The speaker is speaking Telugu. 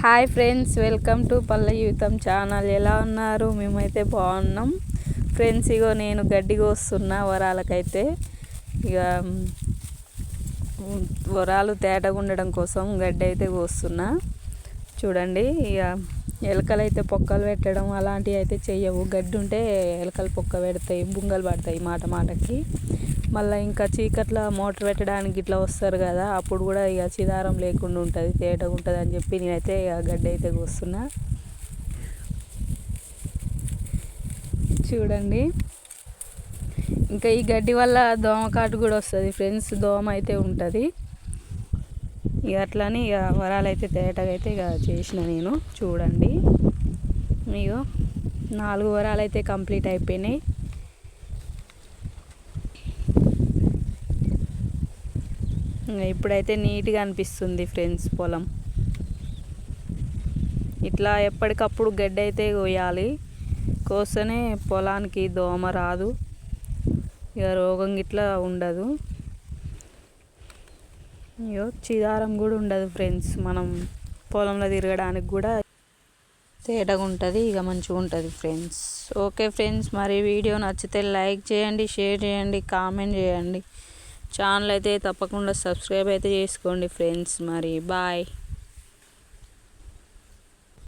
హాయ్ ఫ్రెండ్స్ వెల్కమ్ టు పల్లె యూతం ఛానల్. ఎలా ఉన్నారు? మేమైతే బాగున్నాం. ఫ్రెండ్స్ ఇగో నేను గడ్డి కోస్తున్నా వరాలకైతే. ఇక వరాలు తేటగా ఉండడం కోసం గడ్డి అయితే కోస్తున్నా. చూడండి ఇక ఎలకలు అయితే పొక్కలు పెట్టడం అలాంటివి అయితే చెయ్యవు. గడ్డి ఉంటే ఎలకలు పొక్క పెడతాయి బుంగలు పడతాయి మాట మాటకి. మళ్ళీ ఇంకా చీకట్ల మోటార్ పెట్టడానికి ఇట్లా వస్తారు కదా అప్పుడు కూడా ఇక చిదారం లేకుండా ఉంటుంది తేటగా ఉంటుంది అని చెప్పి నేనైతే ఇక గడ్డి అయితే కోస్తున్నా. చూడండి. ఇంకా ఈ గడ్డి వల్ల దోమకాటు కూడా వస్తుంది ఫ్రెండ్స్ దోమ అయితే ఉంటుంది. ఇక అట్లని ఇక వరాలు అయితే తేటగా అయితే ఇక చేసిన నేను చూడండి. ఇగో నాలుగు వరాలు అయితే కంప్లీట్ అయిపోయినాయి. ఇప్పుడైతే నీట్గా అనిపిస్తుంది ఫ్రెండ్స్ పొలం. ఇట్లా ఎప్పటికప్పుడు గడ్డి అయితే కోయాలి కోస్తేనే పొలానికి దోమ రాదు. ఇక రోగం గిట్లా ఉండదు. అయ్యో చిదారం కూడా ఉండదు ఫ్రెండ్స్. మనం పొలంలో తిరగడానికి కూడా తేటగా ఉంటుంది ఇక మంచిగా ఉంటుంది ఫ్రెండ్స్. ఓకే ఫ్రెండ్స్ మరి వీడియో నచ్చితే లైక్ చేయండి షేర్ చేయండి కామెంట్ చేయండి. ఛానల్ అయితే తప్పకుండా సబ్స్క్రైబ్ అయితే చేసుకోండి ఫ్రెండ్స్ మరి బాయ్